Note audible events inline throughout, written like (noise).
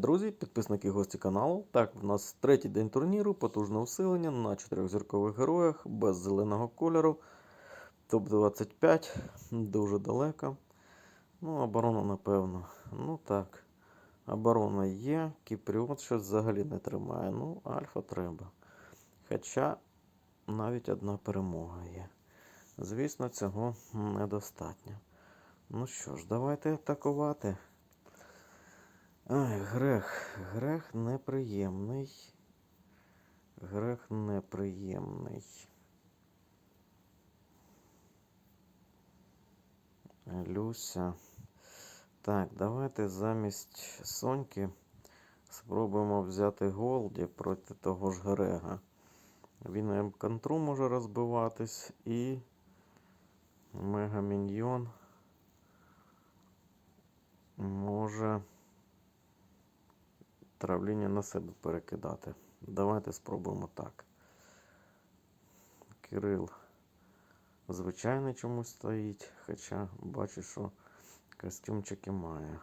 друзі, підписники гості каналу. Так, в нас третій день турніру, потужне усилення на чотирьохзіркових героях без зеленого кольору. Топ-25, дуже далеко. Ну, оборона, напевно. Ну так. Оборона є, Кіпріот щось взагалі не тримає. Ну, Альфа треба. Хоча навіть одна перемога є. Звісно, цього недостатньо. Ну що ж, давайте атакувати. Ай, грех. Грех неприємний. Грех неприємний. Люся. Так, давайте замість Соньки спробуємо взяти Голді проти того ж Грега. Він і контру може розбиватись і Мегаміньйон може травління на себе перекидати. Давайте спробуємо так. Кирил звичайно чомусь стоїть, хоча бачу, що костюмчики має.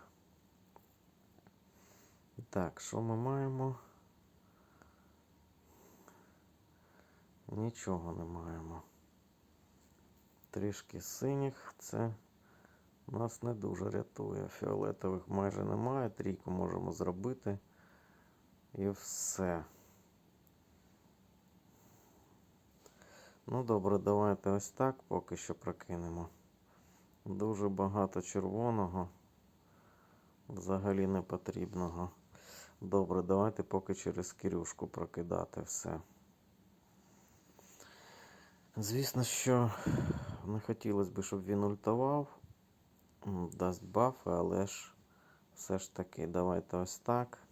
Так, що ми маємо? Нічого не маємо. Трішки синіх, це нас не дуже рятує. Фіолетових майже немає. Трійку можемо зробити. І все. Ну добре, давайте ось так поки що прокинемо. Дуже багато червоного. Взагалі не потрібного. Добре, давайте поки через кирюшку прокидати все. Звісно, що не хотілося б, щоб він ультував. Дасть бафи, але ж все ж таки давайте ось так.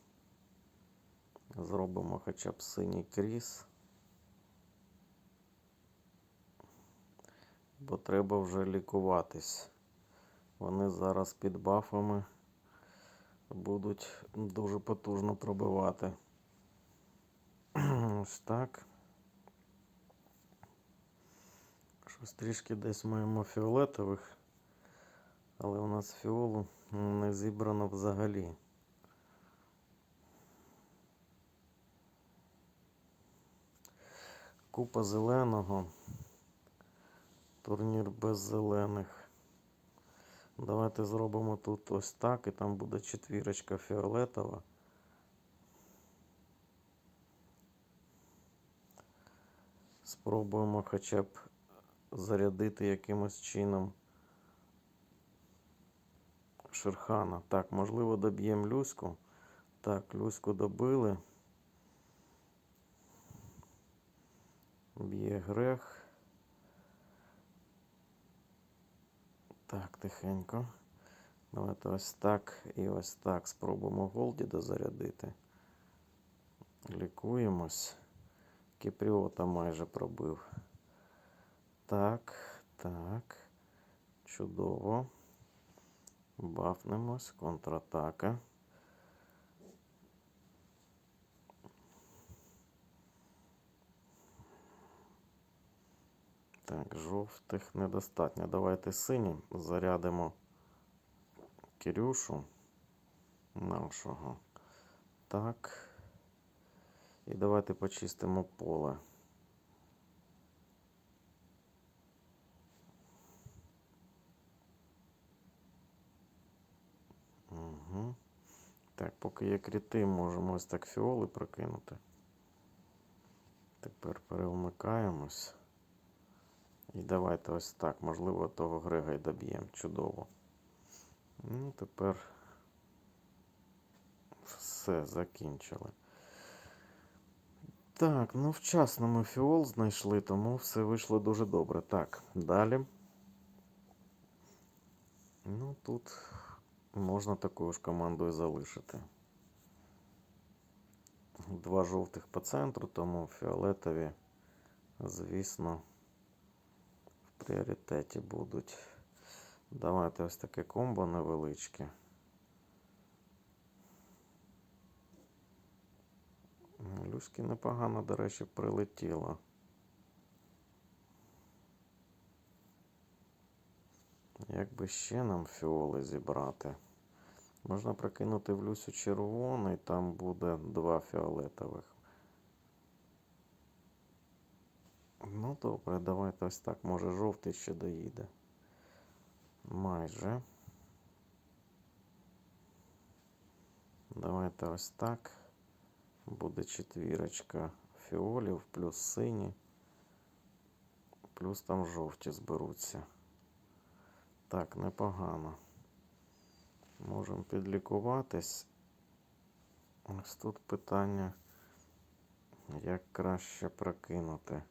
Зробимо хоча б синій кріс. Бо треба вже лікуватись. Вони зараз під бафами будуть дуже потужно пробивати. (clears throat) Ось так. Щось трішки десь маємо фіолетових, але у нас фіолу не зібрано взагалі. Купа зеленого. Турнір без зелених. Давайте зробимо тут ось так, і там буде четвірочка фіолетова. Спробуємо хоча б зарядити якимось чином Шерхана. Так, можливо, доб'ємо Люську. Так, Люську добили. Грех. Так, тихенько. Давайте ось так і ось так спробуємо Голді дозарядити. Лікуємось. Кіпріота майже пробив. Так, так. Чудово. Бафнемось. Контратака. Так, жовтих недостатньо. Давайте синім зарядимо Кирюшу нашого. Так. І давайте почистимо поле. Угу. Так, поки є кріти, можемо ось так фіоли прокинути. Тепер перевмикаємось. І давайте ось так. Можливо, того Грега й доб'ємо. Чудово. Ну, тепер все закінчили. Так, ну вчасно ми фіол знайшли, тому все вийшло дуже добре. Так, далі. Ну, тут можна такою ж командою залишити. Два жовтих по центру, тому фіолетові, звісно, пріоритеті будуть. Давайте ось таке комбо невеличке. Люськи непогано, до речі, прилетіло. Як би ще нам фіоли зібрати? Можна прокинути в Люсю червоний, там буде два фіолетових. Ну добре, давайте ось так. Може жовтий ще доїде. Майже. Давайте ось так. Буде четвірочка фіолів плюс сині. Плюс там жовті зберуться. Так, непогано. Можемо підлікуватись. Ось тут питання, як краще прокинути.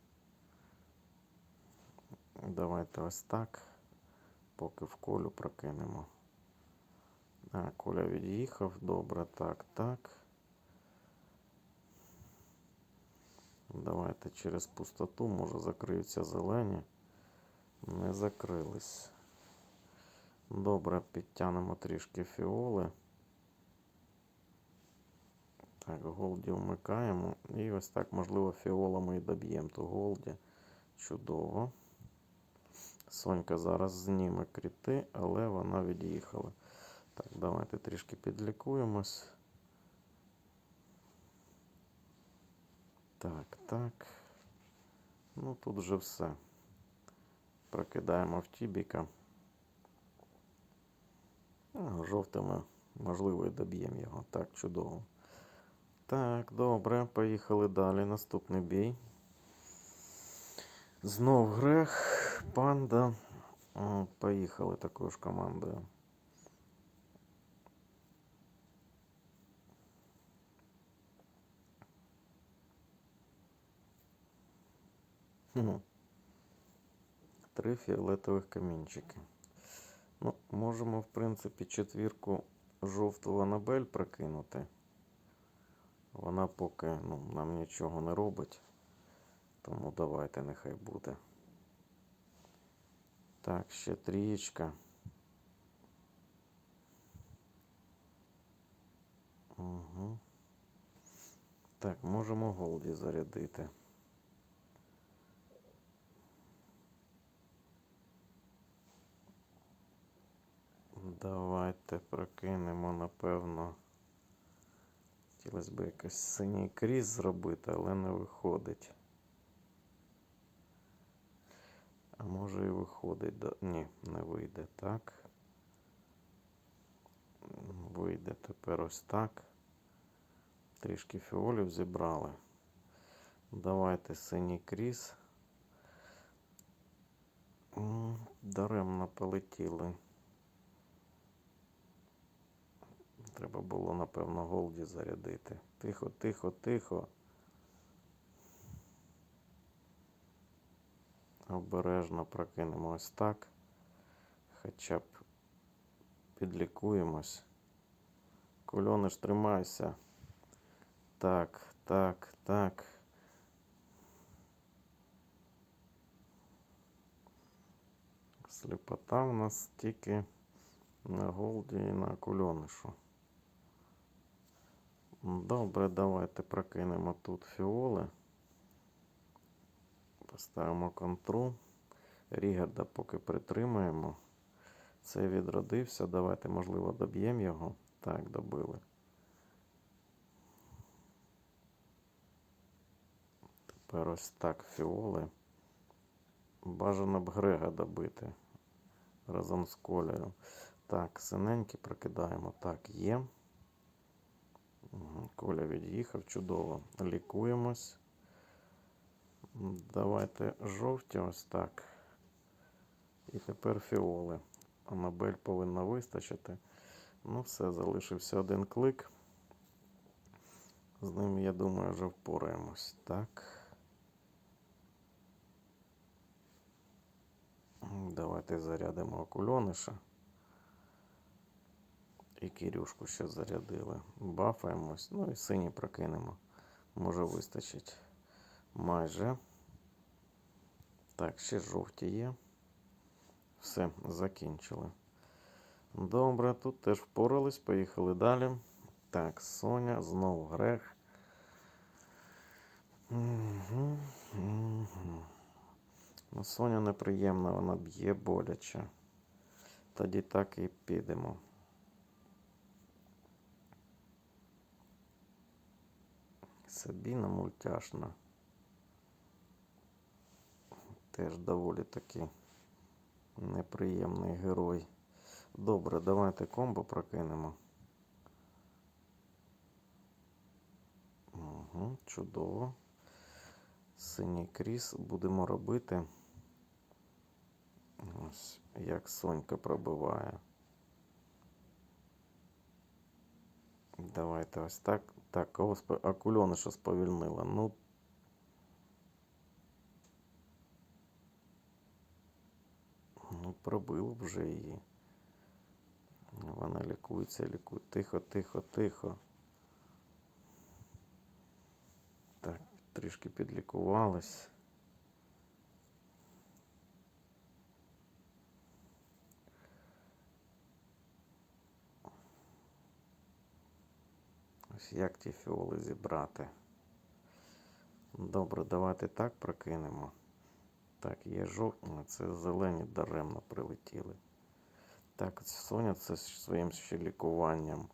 Давайте ось так. Поки в колю прокинемо. А, Коля від'їхав. Добре, так, так. Давайте через пустоту, може закриються зелені. Не закрились. Добре, підтягнемо трішки фіоли. Так, голді вмикаємо. І ось так, можливо, фіолами і доб'ємо ту голді. Чудово. Сонька зараз зніме кріти, але вона від'їхала. Так, давайте трішки підлікуємось. Так, так. Ну тут вже все. Прокидаємо в тібіка. Жовтими, можливо, і доб'ємо його. Так, чудово. Так, добре, поїхали далі. Наступний бій. Знов грех, панда. Поїхали такою ж командою. Три фіолетових камінчики. Ну, можемо, в принципі, четвірку жовтого Анабель прокинути. Вона поки ну, нам нічого не робить. Тому давайте нехай буде. Так, ще трієчка. Угу. Так, можемо голді зарядити. Давайте прокинемо, напевно. Хотілося б якось синій кріс зробити, але не виходить. А може і виходить. Да... Ні, не вийде так. Вийде тепер ось так. Трішки фіолів зібрали. Давайте синій кріс. Даремно полетіли. Треба було, напевно, голді зарядити. Тихо, тихо, тихо. Обережно прокинемо ось так. Хоча б підлікуємось. Кульониш, тримайся. Так, так, так. Сліпота в нас тільки на голді і на кульонишу. Добре, давайте прокинемо тут фіоли. Поставимо контру. Рігарда поки притримаємо. Це відродився. Давайте, можливо, доб'ємо його. Так, добили. Тепер ось так фіоли. Бажано б Грега добити разом з колею. Так, синенькі прокидаємо. Так, є. Коля від'їхав, чудово. Лікуємось. Давайте жовті ось так. І тепер фіоли. Анабель повинна вистачити. Ну, все, залишився один клик. З ним, я думаю, вже впораємось. Так. Давайте зарядимо окульониша. І Кирюшку ще зарядили. Бафаємось. Ну і синій прокинемо. Може вистачить майже. Так, ще жовті є. Все, закінчили. Добре, тут теж впорались, поїхали далі. Так, Соня, знову грех. Угу, угу. Соня неприємна, вона б'є боляче. Тоді так і підемо. Сабіна мультяшна. Теж доволі таки неприємний герой. Добре, давайте комбо прокинемо. Угу, чудово. Синій кріс будемо робити. Ось як Сонька пробиває. Давайте ось так. Так, кого спо... акульони що сповільнила. Ну. Пробив вже її. Вона лікується, лікує. Тихо, тихо, тихо. Так, трішки підлікувалась. Ось як ті фіоли зібрати. Добре, давайте так прокинемо. Так, є жовті, це зелені даремно прилетіли. Так, Соня це своїм ще лікуванням.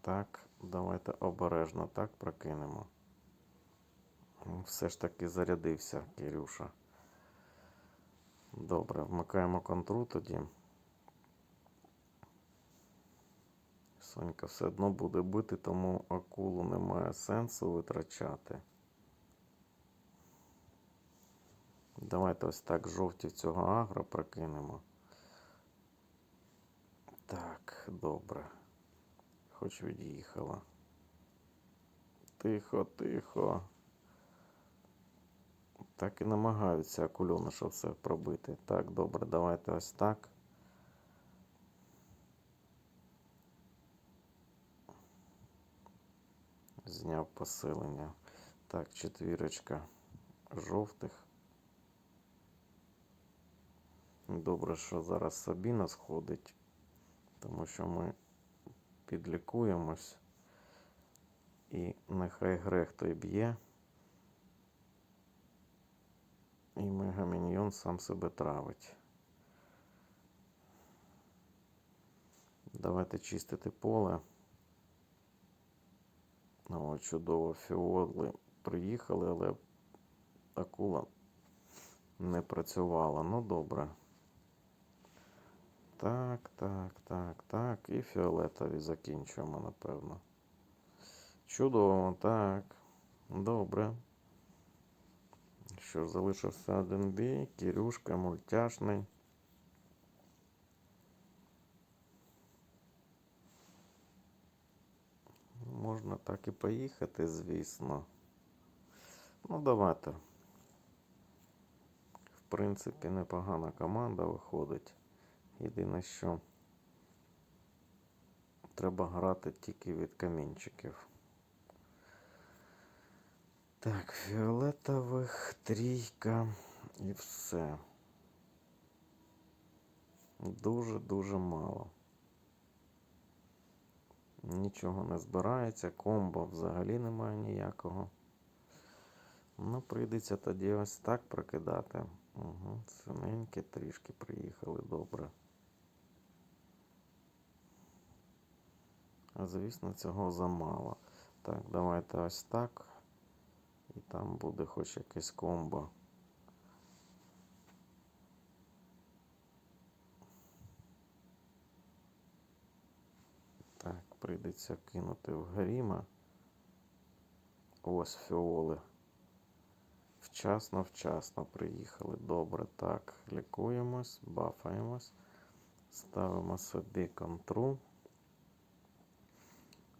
Так, давайте обережно так прокинемо. Ну, Все ж таки зарядився Кирюша. Добре, вмикаємо контру тоді. Сонька все одно буде бити, тому акулу немає сенсу витрачати. Давайте ось так жовтів цього агро прокинемо. Так, добре. Хоч від'їхала. Тихо, тихо. Так і намагаються акульони, щоб все пробити. Так, добре, давайте ось так. Зняв посилення. Так, четвірочка жовтих. Добре, що зараз Сабіна сходить, тому що ми підлікуємось. І нехай грех той б'є. І мегаміньйон сам себе травить. Давайте чистити поле. О, чудово, фіоли приїхали, але акула не працювала. Ну добре. Так, так, так, так. І фіолетові закінчуємо, напевно. Чудово, так. Добре. Що ж, залишився один бій. Кірюшка, мультяшний. Можна так і поїхати, звісно. Ну, давайте. В принципі, непогана команда виходить. Єдине, що треба грати тільки від камінчиків. Так, фіолетових трійка і все. Дуже-дуже мало. Нічого не збирається, комбо взагалі немає ніякого. Ну, прийдеться тоді ось так прокидати. Угу, Синенькі трішки приїхали, добре. Звісно, цього замало. Так, давайте ось так. І там буде хоч якесь комбо. Так, прийдеться кинути в гріма. Ось фіоли. Вчасно, вчасно приїхали. Добре, так, лікуємось, бафаємось, ставимо собі контру.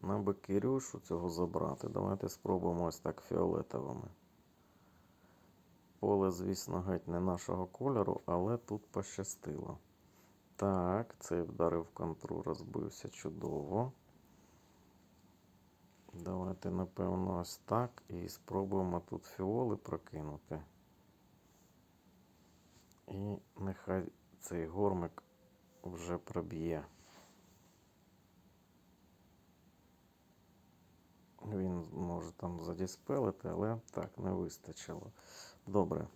Нам би Кирюшу цього забрати. Давайте спробуємо ось так фіолетовими. Поле, звісно, геть не нашого кольору, але тут пощастило. Так, цей вдарив контру, розбився чудово. Давайте, напевно, ось так. І спробуємо тут фіоли прокинути. І нехай цей гормик вже проб'є. Він може там задіспелити, але так, не вистачило. Добре.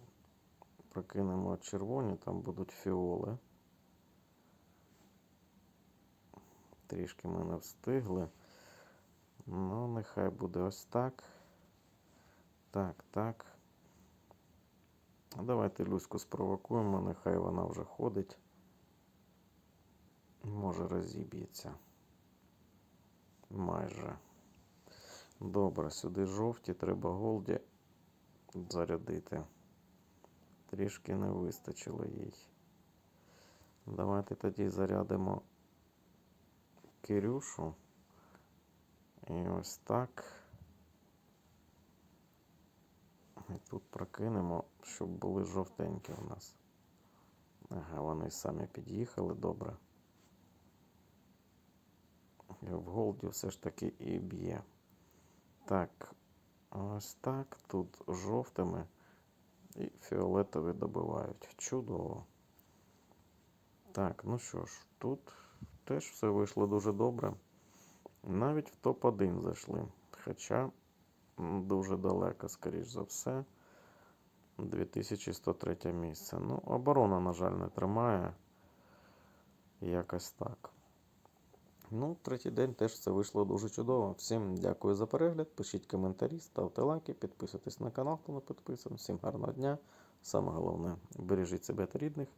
Прокинемо червоні, там будуть фіоли. Трішки ми не встигли. Ну, нехай буде ось так. Так, так. Давайте Люську спровокуємо, нехай вона вже ходить. Може розіб'ється. Майже. Добре, сюди жовті, треба голді зарядити. Трішки не вистачило їй. Давайте тоді зарядимо Кирюшу. І ось так. І тут прокинемо, щоб були жовтенькі у нас. Ага, вони самі під'їхали добре. І в голді все ж таки і б'є. Так, ось так. Тут жовтими і фіолетові добивають. Чудово. Так, ну що ж, тут теж все вийшло дуже добре. Навіть в топ-1 зайшли. Хоча дуже далеко, скоріш за все. 2103 місце. Ну, оборона, на жаль, не тримає. Якось так. Ну, третій день теж все вийшло дуже чудово. Всім дякую за перегляд. Пишіть коментарі, ставте лайки, підписуйтесь на канал, хто не підписаний. Всім гарного дня. Саме головне, бережіть себе та рідних.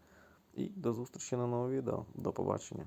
І до зустрічі на новому відео. До побачення.